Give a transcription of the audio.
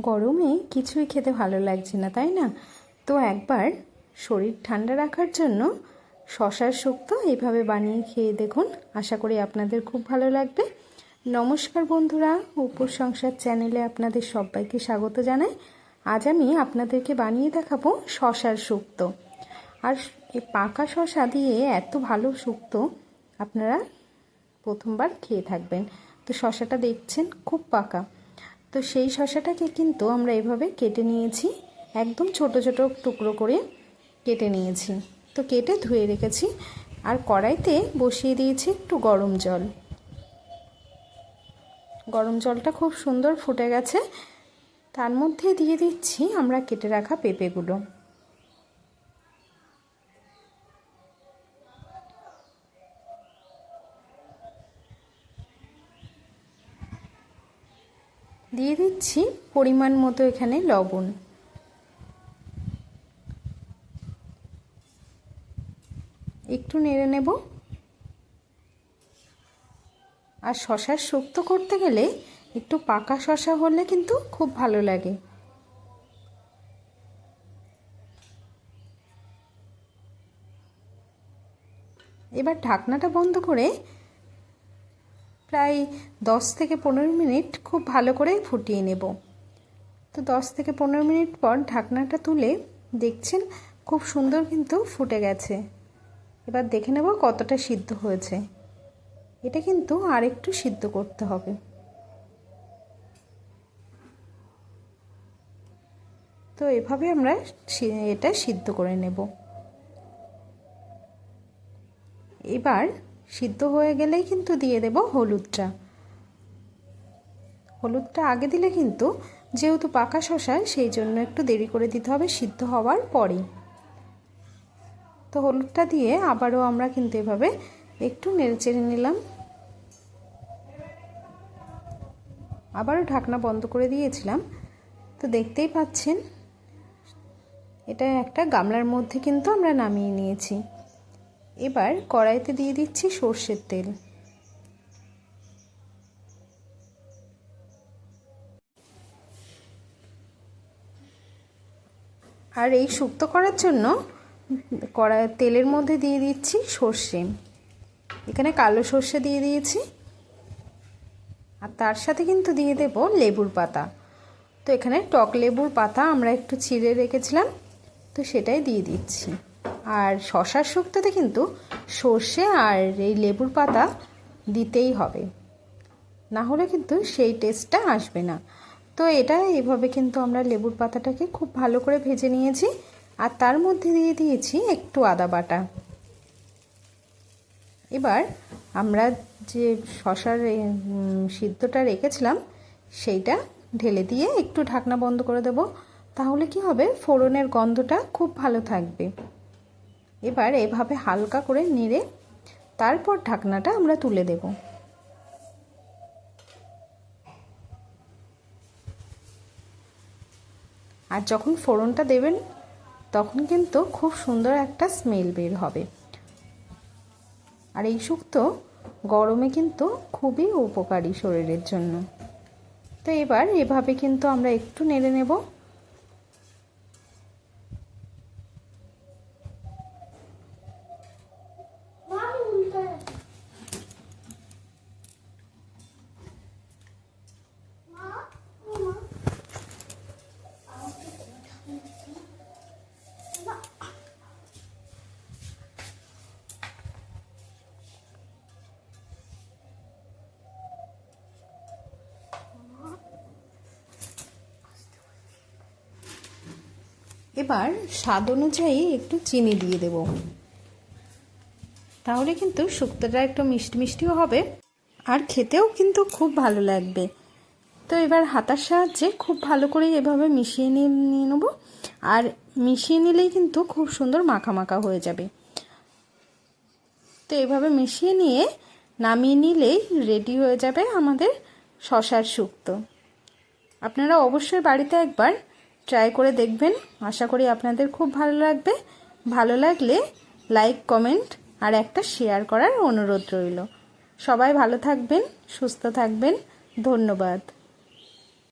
গরমে কিছুই খেতে ভালো লাগছে না, তাই না? তো একবার শরীর ঠান্ডা রাখার জন্য শশার শুক্তো এইভাবে বানিয়ে খেয়ে দেখুন। আশা করি আপনাদের খুব ভালো লাগবে। নমস্কার বন্ধুরা, উপর সংসার চ্যানেলে আপনাদের সবাইকে স্বাগত জানাই। আজ আমি আপনাদেরকে বানিয়ে দেখাবো শশার শুক্তো আর এই পাকা শশা দিয়ে এত ভালো শুক্তো আপনারা প্রথমবার খেয়ে থাকবেন। তো শশাটা দেখছেন, খুব পাকা। তো সেই শশাটাকে কিন্তু আমরা এভাবে কেটে নিয়েছি। একদম ছোট ছোট টুকরো করে কেটে নিয়েছি। তো কেটে ধুয়ে রেখেছি। আর কড়াইতে বসিয়ে দিয়েছি একটু গরম জল। গরম জলটা খুব সুন্দর ফুটে গেছে। তার মধ্যে দিয়ে দিচ্ছি আমরা কেটে রাখা পেঁপেগুলো। দিয়ে দিচ্ছি পরিমাণ মতো এখানে লবণ। একটু নেড়ে নেব। আর শশার শুক্তো করতে গেলে একটু পাকা শশা হলে কিন্তু খুব ভালো লাগে। এবার ঢাকনাটা বন্ধ করে প্রায় দশ থেকে পনেরো মিনিট খুব ভালো করে ফুটিয়ে নেব। তো দশ থেকে পনেরো মিনিট পর ঢাকনাটা তুলে দেখছেন খুব সুন্দর কিন্তু ফুটে গেছে। এবার দেখে নেব কতটা সিদ্ধ হয়েছে। এটা কিন্তু আর একটু সিদ্ধ করতে হবে। তো এভাবে আমরা এটা সিদ্ধ করে নেব। এবার সিদ্ধ হয়ে গেলেই কিন্তু দিয়ে দেব হলুদটা। হলুদটা আগে দিলে কিন্তু যেহেতু পাকা শশা সেই জন্য একটু দেরি করে দিতে হবে সিদ্ধ হওয়ার পরেই। তো হলুদটা দিয়ে আবারও আমরা কিন্তু এভাবে একটু নেড়েচেড়ে নিলাম। আবারও ঢাকনা বন্ধ করে দিয়েছিলাম। তো দেখতেই পাচ্ছেন, এটা একটা গামলার মধ্যে কিন্তু আমরা নামিয়ে নিয়েছি। এবার কড়াইতে দিয়ে দিচ্ছি সর্ষের তেল। আর এই শুক্তো করার জন্য কড়াই তেলের মধ্যে দিয়ে দিচ্ছি সর্ষে। এখানে কালো সর্ষে দিয়ে দিয়েছি। আর তার সাথে কিন্তু দিয়ে দেব লেবুর পাতা। তো এখানে টক লেবুর পাতা আমরা একটু ছিঁড়ে রেখেছিলাম, তো সেটাই দিয়ে দিচ্ছি। আর শশার শুক্তোতে কিন্তু সর্ষে আর এই লেবুর পাতা দিতেই হবে। না হলে কিন্তু সেই টেস্টটা আসবে না। তো এটা এভাবে কিন্তু আমরা লেবুর পাতাটাকে খুব ভালো করে ভেজে নিয়েছি আর তার মধ্যে দিয়ে দিয়েছি একটু আদা বাটা। এবার আমরা যে শশার সিদ্ধটা রেখেছিলাম, সেইটা ঢেলে দিয়ে একটু ঢাকনা বন্ধ করে দেব। তাহলে কি হবে? ফোড়নের গন্ধটা খুব ভালো থাকবে। এবার এভাবে হালকা করে নেড়ে তারপর ঢাকনাটা আমরা তুলে দেব। আর যখন ফোড়নটা দেবেন, তখন কিন্তু খুব সুন্দর একটা স্মেল বের হবে। আর এই শুক্তো গরমে কিন্তু খুবই উপকারী শরীরের জন্য। তো এবার এভাবে কিন্তু আমরা একটু নেড়ে নেব। এবার স্বাদ অনুযায়ী একটু চিনি দিয়ে দেব। তাহলে কিন্তু শুক্তোটা একটু মিষ্টি মিষ্টিও হবে, আর খেতেও কিন্তু খুব ভালো লাগবে। তো এবার হাতার সাহায্যে খুব ভালো করে এভাবে মিশিয়ে নিয়ে নিয়ে নেব, আর মিশিয়ে নিলেই কিন্তু খুব সুন্দর মাখা মাখা হয়ে যাবে। তো এভাবে মিশিয়ে নিয়ে নামিয়ে নিলেই রেডি হয়ে যাবে আমাদের শশার শুক্তো। আপনারা অবশ্যই বাড়িতে একবার ট্রাই করে দেখবেন। আশা করি আপনাদের খুব ভালো লাগবে। ভালো লাগলে লাইক কমেন্ট আর একটা শেয়ার করার অনুরোধ রইল। সবাই ভালো থাকবেন, সুস্থ থাকবেন। ধন্যবাদ।